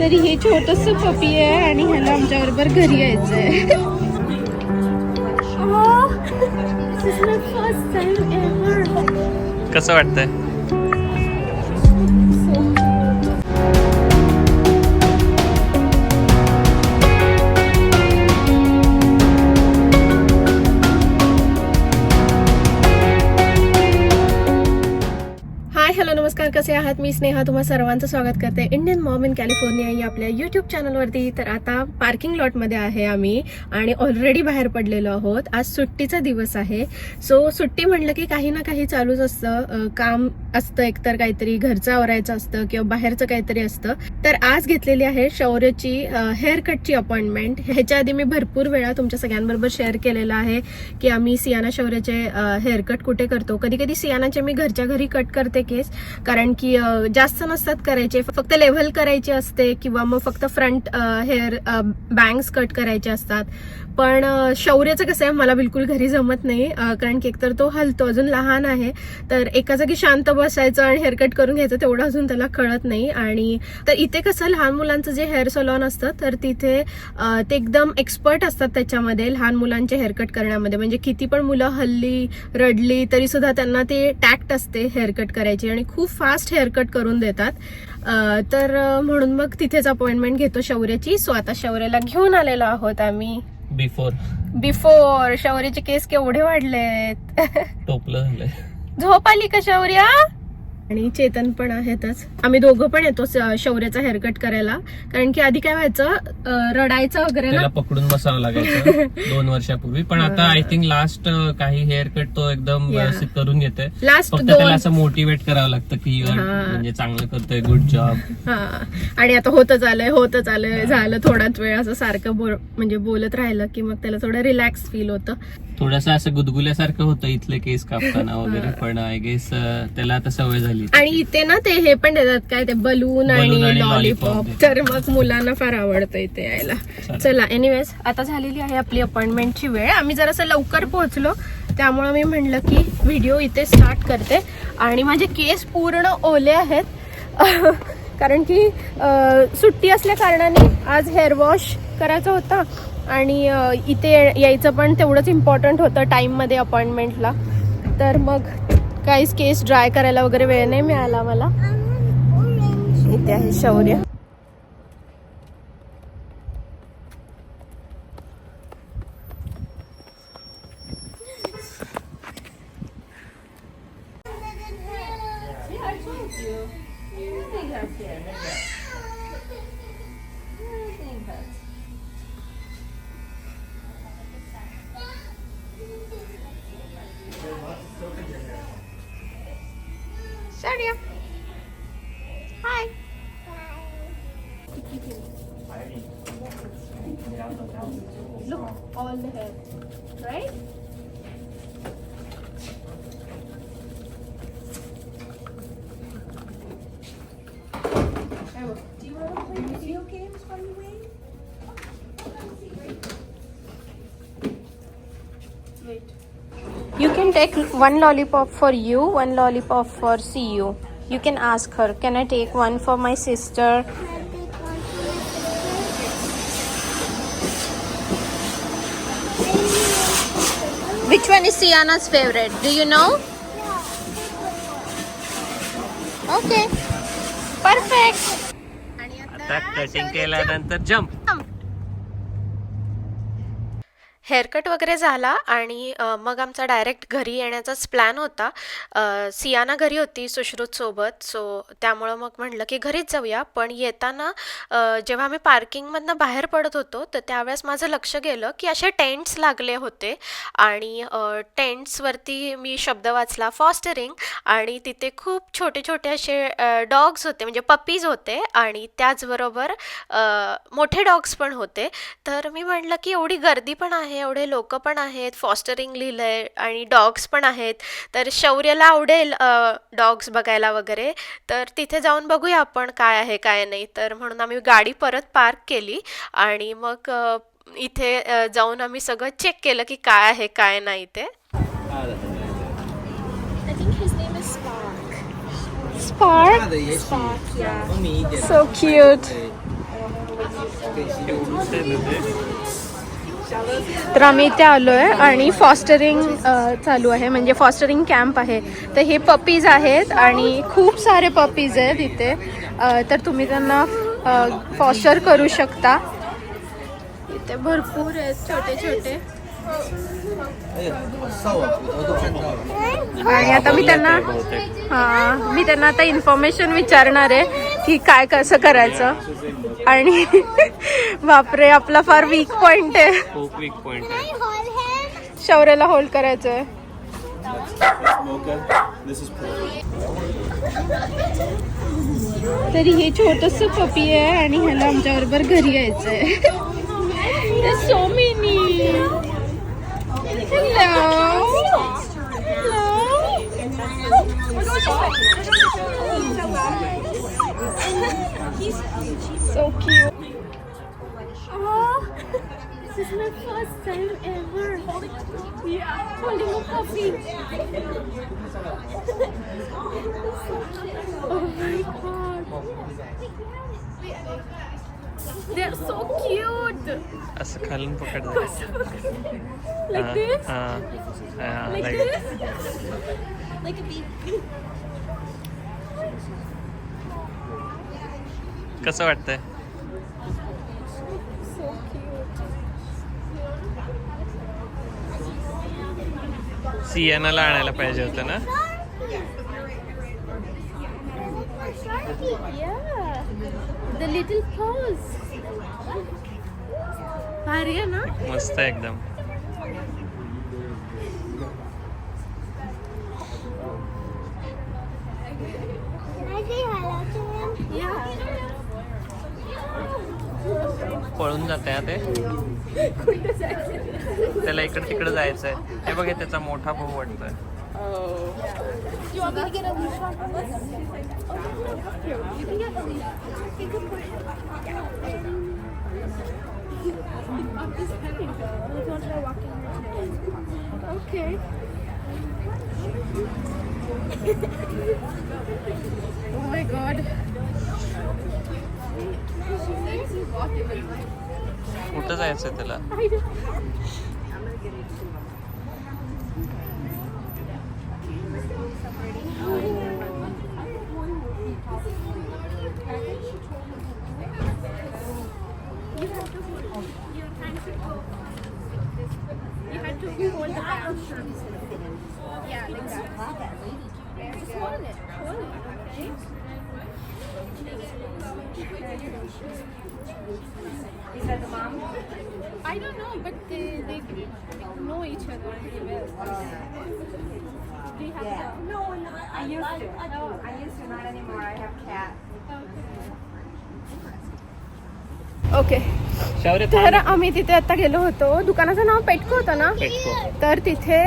तरी हे छोटस पपी आहे आणि ह्याला आमच्या बरोबर घरी यायचंय. कसं वाटतंय? नमस्कार कसे आहात? मी स्नेहा तुम्हा सर्वांचं स्वागत करते. इंडियन मॉम इन कॅलिफोर्निया या आपल्या युट्यूब चॅनलवरती तर आता पार्किंग लॉटमध्ये आहे आम्ही आणि ऑलरेडी बाहेर पडलेलो आहोत. आज सुट्टीचा दिवस आहे. सो सुट्टी म्हणलं की काही ना काही चालूच असतं. काम असतं एकतर काहीतरी घरचं आवरायचं असतं किंवा बाहेरचं काहीतरी असतं. तर आज घेतलेली आहे शौर्यची हेअर कटची अपॉइंटमेंट ह्याच्या आधी मी भरपूर वेळा तुमच्या सगळ्यांबरोबर शेअर केलेलं आहे की आम्ही सियाना शौर्याचे हेअरकट कुठे करतो. कधी कधी सियानाचे मी घरच्या घरी कट करते केस. कारण कारण की जास्त नसतात करायचे. फक्त लेव्हल करायचे असते किंवा मग फक्त फ्रंट हेअर बँग्स कट करायचे असतात. पण शौर्यचं शौर्याचं कसं आहे मला बिलकुल घरी जमत नाही कारण की एकतर तो हलतो अजून लहान आहे. तर एका जागी शांत बसायचं आणि हेअरकट करून घ्यायचं तेवढं अजून त्याला कळत नाही. आणि तर इथे कसं लहान मुलांचं जे हेअर सलॉन असतं तर तिथे ते एकदम एक्सपर्ट असतात त्याच्यामध्ये लहान मुलांचे हेअरकट करण्यामध्ये. म्हणजे किती पण मुलं हल्ली रडली तरी सुद्धा त्यांना ते टॅक्ट असते हेअरकट करायची. आणि खूप फास्ट हेअरकट करून देतात. तर म्हणून मग तिथेच अपॉइंटमेंट घेतो शौर्याची. सो आता शौर्याला घेऊन आलेलो आहोत आम्ही. बिफोर बिफोर शौर्याचे केस केवढे वाढलेत. टोपलं झोप आली का शौर्या? आणि चेतन पण आहेतच. आम्ही दोघं पण येतो शौर्याचा हेअरकट करायला. कारण की आधी काय व्हायचं रडायचं वगैरे ना. त्याला पकडून बसावं लागायचं दोन वर्षापूर्वी. पण आता आय थिंक लास्ट काही हेअर कट तो एकदम. व्यवस्थित करून घेते लास्ट फक्त त्याला असं मोटिवेट करावं लागतं की you are हा. म्हणजे चांगलं करतोय गुड जॉब हा. आणि आता होतच आलंय होतच आलंय. झालं थोडाच वेळ असं सारखं बोल म्हणजे बोलत राहिलं की मग त्याला थोडं रिलॅक्स फील होतं. थोडस असं गुदगुल्यासारखं होतं इथले केस कापताना वगैरे पण आय गेस त्याला आता सवय झाली आणि इथे ना ते हे पण देतात काय ते बलून आणि लॉलीपॉप तर मग मुलांना फार आवडतं इथे यायला. चला एनिवेज आता झालेली आहे आपली अपॉइंटमेंटची वेळ. आम्ही जरासं लवकर पोहोचलो त्यामुळे मी म्हणलं की व्हिडिओ इथे स्टार्ट करते. आणि माझे केस पूर्ण ओले आहेत. कारण की सुट्टी असल्या कारणाने आज हेअर वॉश करायचा होता. आणि इथे यायचं पण तेवढंच इम्पॉर्टंट होतं टाईममध्ये अपॉइंटमेंटला तर मग काहीच केस ड्राय करायला वगैरे वेळ नाही मिळाला मला. इथे आहे शौर्य. शौर्य take one lollipop for you, one lollipop for CU. You can ask her, can I take one for my sister? Which one is Sienna's favorite? Do you know? Okay. Perfect. आता कटिंग केल्यानंतर jump haircut वगैरे झाला आणि मग आमचा direct घरी येण्याचाच plan होता. सियाना घरी होती सुश्रुतसोबत सो त्यामुळं मग म्हटलं की घरीच जाऊया. पण येताना जेव्हा आम्ही पार्किंगमधनं बाहेर पडत होतो तर त्यावेळेस माझं लक्ष गेलं की असे टेंट्स लागले होते. आणि टेंट्सवरती मी शब्द वाचला फॉस्टरिंग. आणि तिथे खूप छोटे छोटे असे डॉग्स होते म्हणजे पपीज होते. आणि त्याचबरोबर मोठे डॉग्स पण होते. तर मी म्हटलं की एवढी गर्दी पण आहे एवढे लोक पण आहेत फॉस्टरिंग लिहिलंय आणि डॉग्स पण आहेत. तर शौर्याला आवडेल डॉग्स बघायला वगैरे. तर तिथे जाऊन बघूया आपण काय आहे काय नाही. तर म्हणून आम्ही गाडी परत पार्क केली आणि मग इथे जाऊन आम्ही सगळं चेक केलं की काय आहे काय नाही ते. Spark. So cute. तर आम्ही इथे आलो आहे आणि फॉस्टरिंग चालू आहे. म्हणजे फॉस्टरिंग कॅम्प आहे. तर हे पपीज आहेत आणि खूप सारे पपीज आहेत इथे. तर तुम्ही त्यांना फॉस्टर करू शकता. इथे भरपूर आहेत छोटे छोटे. आणि आता मी त्यांना हा मी त्यांना आता इन्फॉर्मेशन विचारणार आहे. की काय कसं करायचं? आणि बापरे आपला फार वीक पॉइंट आहे. खूप वीक पॉइंट आहे. शौर्याला होल्ड करायचं आहे तरी हे छोटस पपी आहे आणि ह्याला आमच्या बरोबर घरी यायचं आहे so many my first time ever. Yeah, holding a puppy. oh my god. They're so cute. असं खालून पकड Like this? Like this? Like a baby. कसं वाटतंय सियानाला आणायला पाहिजे होतं ना? Yeah. भारी आहे ना? मस्त आहे एकदम. पळून जात आहे ते. त्याला इकडे तिकडे जायचंय. हे बघे त्याचा मोठा भाऊ वाटतोय. ओके ओ माय कुठं जायचंय त्याला I don't. You had to hold the Is that the mom? I don't know, but they, they know each other pretty well. Do you have Yeah. the- No, no, I used to. No, I used to, not anymore. I have cat. Okay Shaurya तर आम्ही तिथे आता गेलो होतो दुकानाचं नाव पेटको होतं ना. तर तिथे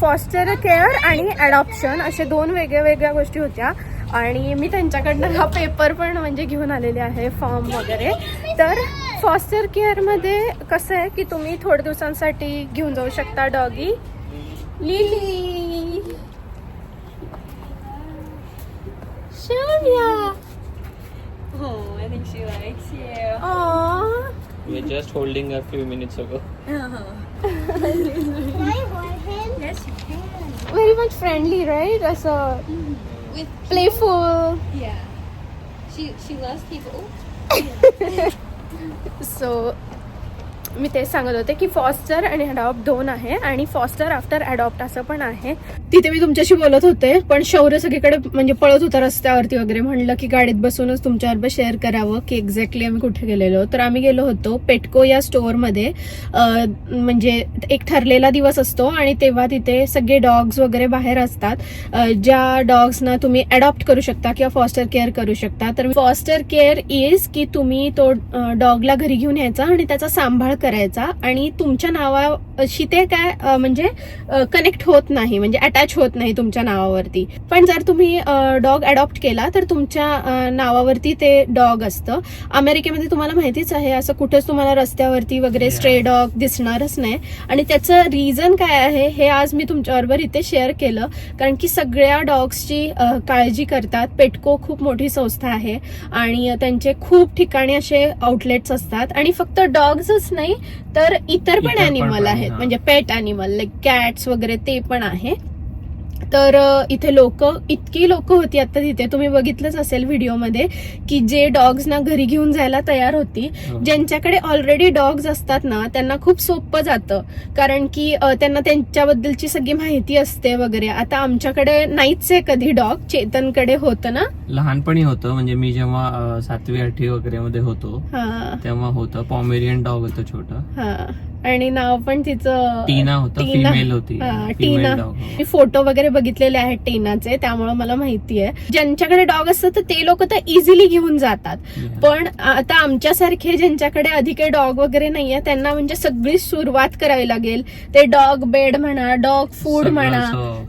फॉस्टर केअर आणि अडॉप्शन असे दोन वेगळ्या वेगळ्या गोष्टी होत्या आणि मी त्यांच्याकडनं हा पेपर पण म्हणजे घेऊन आलेले आहे फॉर्म वगैरे तर फॉस्टर केअरमध्ये कसं आहे की तुम्ही थोड्या दिवसांसाठी घेऊन जाऊ शकता doggy Lily Shaurya Oh, I think she likes you. Aww. We just holding a few minutes ago Yes, you can. very much friendly, right? असं With playful. yeah, she she loves people. So मी तेच सांगत होते की foster आणि adopt दोन आहे आणि फॉस्टर आफ्टर अडॉप्ट असं पण आहे. तिथे मी तुमच्याशी बोलत होते पण शौर्य सगळीकडे म्हणजे पळत होता रस्त्यावरती वगैरे म्हणलं की गाडीत बसूनच तुमच्याबरोबर शेअर करावं की एक्झॅक्टली आम्ही कुठे गेलेलो. तर आम्ही गेलो होतो पेटको या स्टोअरमध्ये म्हणजे एक ठरलेला दिवस असतो आणि तेव्हा तिथे सगळे डॉग्स वगैरे बाहेर असतात. ज्या डॉग्सना तुम्ही अडॉप्ट करू शकता किंवा फॉस्टर केअर करू शकता. तर फॉस्टर केअर इज की तुम्ही तो डॉगला घरी घेऊन यायचा आणि त्याचा सांभाळ करायचा आणि तुमच्या नावाशी ते काय म्हणजे कनेक्ट होत नाही म्हणजे अटॅच होत नाही तुमच्या नावावरती. पण जर तुम्ही डॉग अडॉप्ट केला तर तुमच्या नावावरती ते डॉग असतं. अमेरिकेमध्ये तुम्हाला माहितीच आहे असं कुठेच तुम्हाला रस्त्यावरती वगैरे. स्ट्रे डॉग दिसणारच नाही. आणि त्याचं रिझन काय आहे हे आज मी तुमच्याबरोबर इथे शेअर केलं. कारण की सगळ्या डॉग्सची काळजी करतात. पेटको खूप मोठी संस्था आहे. आणि त्यांचे खूप ठिकाणी असे आउटलेट्स असतात. आणि फक्त डॉग्सच नाही तर इतर पण अॅनिमल आहेत. म्हणजे पेट अॅनिमल लाईक कॅट्स वगैरे ते पण आहे तर इथे लोक इतकी लोक होती आता तिथे. तुम्ही बघितलंच असेल व्हिडिओमध्ये की जे डॉग्स ना घरी घेऊन जायला तयार होती. ज्यांच्याकडे ऑलरेडी डॉग्स असतात ना त्यांना खूप सोपं जातं. कारण की त्यांना त्यांच्याबद्दलची सगळी माहिती असते वगैरे. आता आमच्याकडे नाहीच आहे कधी डॉग चेतनकडे होतं ना? लहानपणी होतं. म्हणजे मी जेव्हा सातवी आठवी वगैरे मध्ये होतो तेव्हा होतं. पॉमेरियन डॉग होतं छोटं. हा. आणि नाव पण तिचं टीना होतं टीना. फिमेल होती. हा, टीना. डॉग मी फोटो वगैरे बघितलेले आहेत टेनाचे त्यामुळे मला माहिती आहे. ज्यांच्याकडे डॉग असतात तर ते लोक तर इझिली घेऊन जातात. पण आता आमच्यासारखे ज्यांच्याकडे अधिक डॉग वगैरे नाहीये त्यांना म्हणजे सगळी सुरुवात करावी लागेल. ते डॉग बेड म्हणा डॉग फूड म्हणा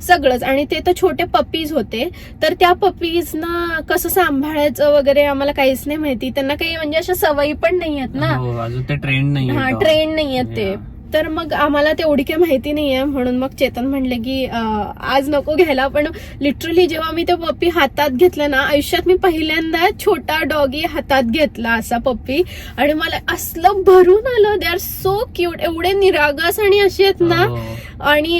सगळंच. आणि ते तर छोटे पपीज होते. तर त्या पपीजना कसं सांभाळायचं वगैरे आम्हाला काहीच नाही माहिती. त्यांना काही म्हणजे अशा सवयी पण नाही आहेत ना. हो अजून ते ट्रेंड नाही हा ट्रेन नाही आहेत ते तर मग आम्हाला तेवढी काही माहिती नाहीये म्हणून मग चेतन म्हणले की आज नको घ्यायला पण लिटरली जेव्हा मी ते पप्पी हातात घेतलं ना आयुष्यात मी पहिल्यांदा छोटा डॉगी हातात घेतला असा पप्पी. आणि मला असलं भरून आलं दे आर सो क्यूट एवढे निरागस आणि असे आहेत ना. हो, आणि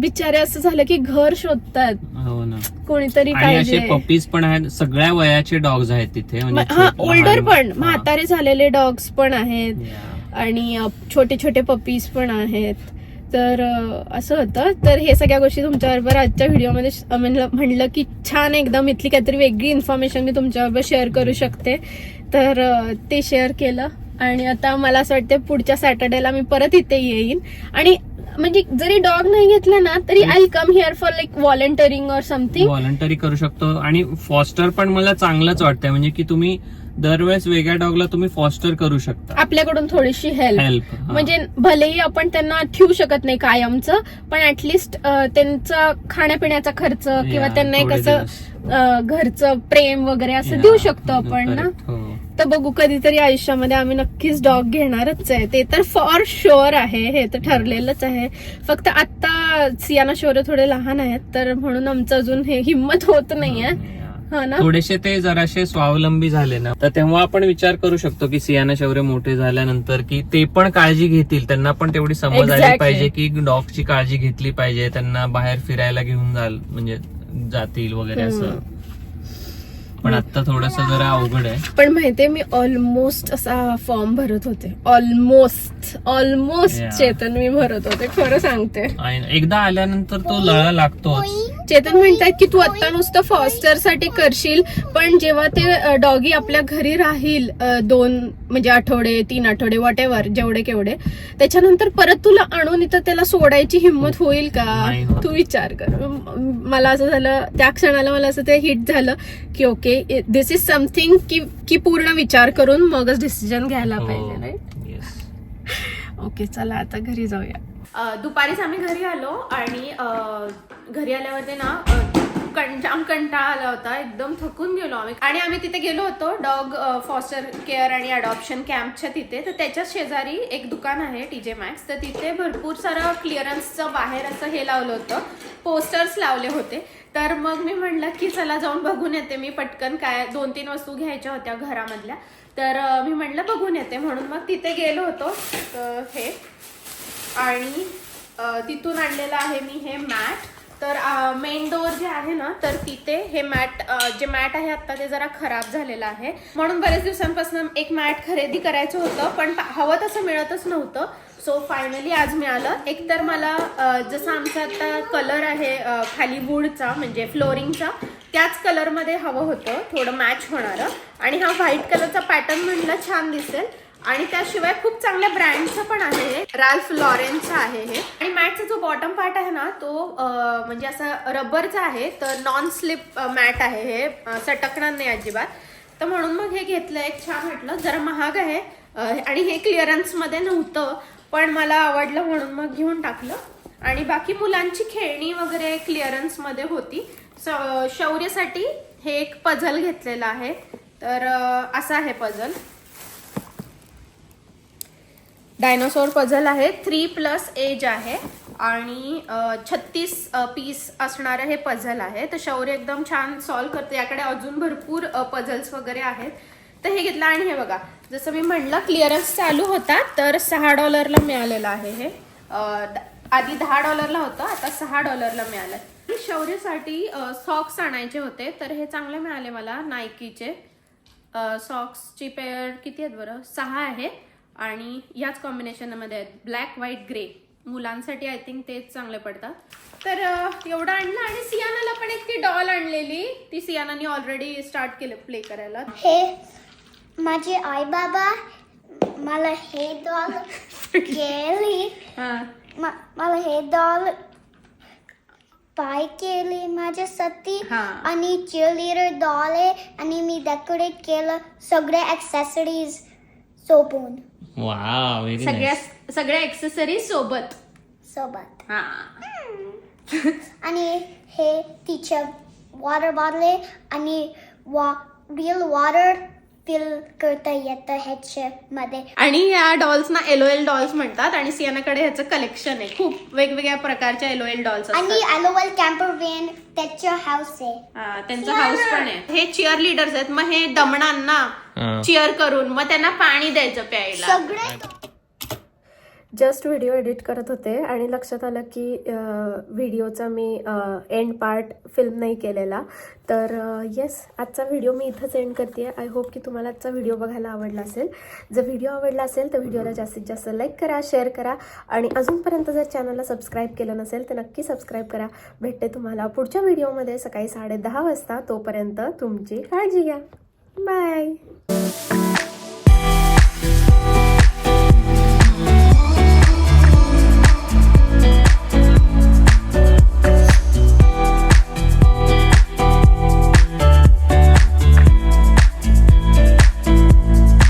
बिचारे असं झालं की घर शोधतात. हो कोणीतरी असे पप्पीज पण आहेत सगळ्या वयाचे डॉग्स आहेत तिथे म्हणजे हा ओल्डर पण. म्हातारे झालेले डॉग्स पण आहेत. आणि छोटे छोटे पपीज पण आहेत. तर असं होतं. तर हे सगळ्या गोष्टी तुमच्याबरोबर आजच्या व्हिडिओमध्ये म्हणलं म्हणलं की छान एकदम इथली काहीतरी वेगळी इन्फॉर्मेशन मी तुमच्याबरोबर शेअर करू शकते. तर ते शेअर केलं आणि आता मला असं वाटतं पुढच्या सॅटर्डेला मी परत इथे येईन. आणि म्हणजे जरी डॉग नाही घेतला ना तरी I come here for like volunteering or something voluntary करू शकतो. आणि फॉस्टर पण मला चांगलंच वाटतंय. म्हणजे की तुम्ही दरवेळेस वेगळ्या डॉगला तुम्ही फॉस्टर करू शकता. आपल्याकडून थोडीशी हेल्प हेल्प म्हणजे भलेही आपण त्यांना ठेवू शकत नाही कायमचं पण ऍटलिस्ट त्यांचा खाण्यापिण्याचा खर्च किंवा त्यांना एक असं अ, घरचं प्रेम वगैरे असं देऊ शकतो आपण ना. हो. तर बघू कधीतरी आयुष्यामध्ये आम्ही नक्कीच डॉग घेणारच आहे. ते तर फॉर शुअर आहे हे तर ठरलेलंच आहे. फक्त आता सियाना शोरे थोडे लहान आहेत तर म्हणून आमचं अजून हे हिंमत होत नाहीये. ना? थोडेसे ते जराशे स्वावलंबी झाले ना. तर तेव्हा आपण विचार करू शकतो की सियाना शौर्य मोठे झाल्यानंतर की ते पण काळजी घेतील. त्यांना पण तेवढी समज आली. पाहिजे की डॉगची काळजी घेतली पाहिजे. त्यांना बाहेर फिरायला घेऊन जाल म्हणजे जातील वगैरे असं. पण आता थोडस जरा अवघड आहे. पण माहितीये मी ऑलमोस्ट असा फॉर्म भरत होते. Almost almost. चेतन मी भरत होते खरं सांगते एकदा आल्यानंतर तो लळा लागतोच चेतन म्हणतात की तू आता नुसतं फॉस्टरसाठी करशील पण जेव्हा ते डॉगी आपल्या घरी राहील दोन म्हणजे आठवडे तीन आठवडे वॉट एव्हर जेवढे केवढे त्याच्यानंतर परत तुला आणून इथं त्याला सोडायची हिंमत होईल का. तू विचार कर मला असं झालं त्या क्षणाला मला असं ते हिट झालं की ओके दिस इज समथिंग की की पूर्ण विचार करून मगच डिसिजन घ्यायला हो. पाहिजे राईट. ओके चला आता घरी जाऊया. दुपारीच आम्ही घरी आलो आणि घरी आल्यावरती ना अ, जाम कंटाळा आला होता एकदम थकून गेलो आम्ही. आणि आम्ही तिथे गेलो होतो डॉग फॉस्टर केअर आणि अडॉप्शन कॅम्पच्या तिथे. तर त्याच्या शेजारी एक दुकान आहे टीजे मॅक्स. तर तिथे भरपूर सारं क्लिअरन्सचं बाहेर असं हे लावलं होतं पोस्टर्स लावले होते. तर मग मी म्हणलं की चला जाऊन बघून येते मी पटकन काय दोन तीन वस्तू घ्यायच्या होत्या घरामधल्या. तर मी म्हटलं बघून येते म्हणून मग तिथे गेलो होतो. हे. आणि तिथून आणलेलं आहे मी हे मॅट. तर मेन डोअर जे आहे ना तर तिथे हे मॅट जे मॅट आहे आता ते जरा खराब झालेलं आहे. म्हणून बरेच दिवसांपासून एक मॅट खरेदी करायचं होतं पण हवं तसं मिळतच नव्हतं. सो फायनली आज मिळालं. एक तर मला जसं आमचा आता कलर आहे खाली वूडचा म्हणजे फ्लोरिंगचा त्याच कलरमध्ये हवं होतं थोडं मॅच होणारं. आणि हा व्हाईट कलरचा पॅटर्न म्हणलं छान दिसेल. आणि त्याशिवाय खूप चांगल्या ब्रँडचं पण आहे हे. राल्फ लॉरेनचं आहे हे. आणि मॅटचा जो बॉटम पार्ट आहे ना तो म्हणजे असा रबरचा आहे तर नॉन स्लिप मॅट आहे हे. सटकणार नाही अजिबात. तर म्हणून मग हे घेतलं एक छान म्हटलं जरा महाग आहे. आणि हे क्लिअरन्समध्ये नव्हतं पण मला आवडलं म्हणून मग घेऊन टाकलं. आणि बाकी मुलांची खेळणी वगैरे क्लिअरन्समध्ये होती. शौर्यसाठी हे एक पझल घेतलेलं आहे. तर असा आहे पझल डायनोसोर पझल आहे. थ्री प्लस एज आहे. आणि छत्तीस पीस असणारं हे पझल आहे. तर शौर्य एकदम छान सॉल्व करते. याकडे अजून भरपूर पझल्स वगैरे आहेत. तर हे घेतलं आणि हे बघा. जसं मी म्हणलं क्लिअरन्स चालू होता तर सहा डॉलरला मिळालेलं आहे हे. आधी दहा डॉलरला होतं आता सहा डॉलरला मिळालं. शौर्यसाठी सॉक्स आणायचे होते. तर हे चांगले मिळाले मला नायकीचे सॉक्सची पेअर किती आहेत बरं? सहा आहे. आणि याच कॉम्बिनेशनमध्ये आहेत. ब्लॅक व्हाईट ग्रे मुलांसाठी आय थिंक तेच चांगले पडतात. तर एवढं आणलं आणि सियानाला पण एक ती डॉल आणलेली. ती सियानाने ऑलरेडी स्टार्ट केलं प्ले करायला. हे माझे आई बाबा मला हे डॉल केली मला हे डॉल बाय केली माझ्यासाठी हा. आणि चिअरलीडर डॉल आहे आणि मी डेकोरेट केलं सगळे ॲक्सेसरीज सोबून. वा व्हेरी सगळ्या सगळ्या एक्सेसरीज सोबत. सोबत. हा. आणि हे तिच्या वॉटर बॉटल आहे आणि वा रिअल वॉटर फिल करता येतं ह्याच्यामध्ये आणि या डॉल्सना एल डॉल्स म्हणतात आणि सियानाकडे ह्याचं कलेक्शन आहे. खूप वेगवेगळ्या प्रकारच्या एल डॉल्स आणि अलोवल कॅम्पर व्हॅन त्याच्या हाऊस आहे. हा, त्यांचा हाऊस पण आहे. हे चिअर लिडर्स आहेत. मग हे दमणांना. चिअर करून मग त्यांना पाणी द्यायचं प्यायला. सगळे जस्ट व्हिडिओ एडिट करत होते आणि लक्षात आलं की व्हिडिओचा मी एंड पार्ट फिल्म नाही केलेला. तर येस आजचा व्हिडिओ मी इथंच एंड करते आय होप की तुम्हाला आजचा व्हिडिओ बघायला आवडला असेल. जर व्हिडिओ आवडला असेल तर व्हिडिओला जास्तीत जास्त लाईक करा शेअर करा आणि अजूनपर्यंत जर चॅनलला सबस्क्राईब केलं नसेल तर नक्की सबस्क्राईब करा. भेटते तुम्हाला पुढच्या व्हिडिओमध्ये सकाळी साडे दहा वाजता. तोपर्यंत तुमची काळजी घ्या. बाय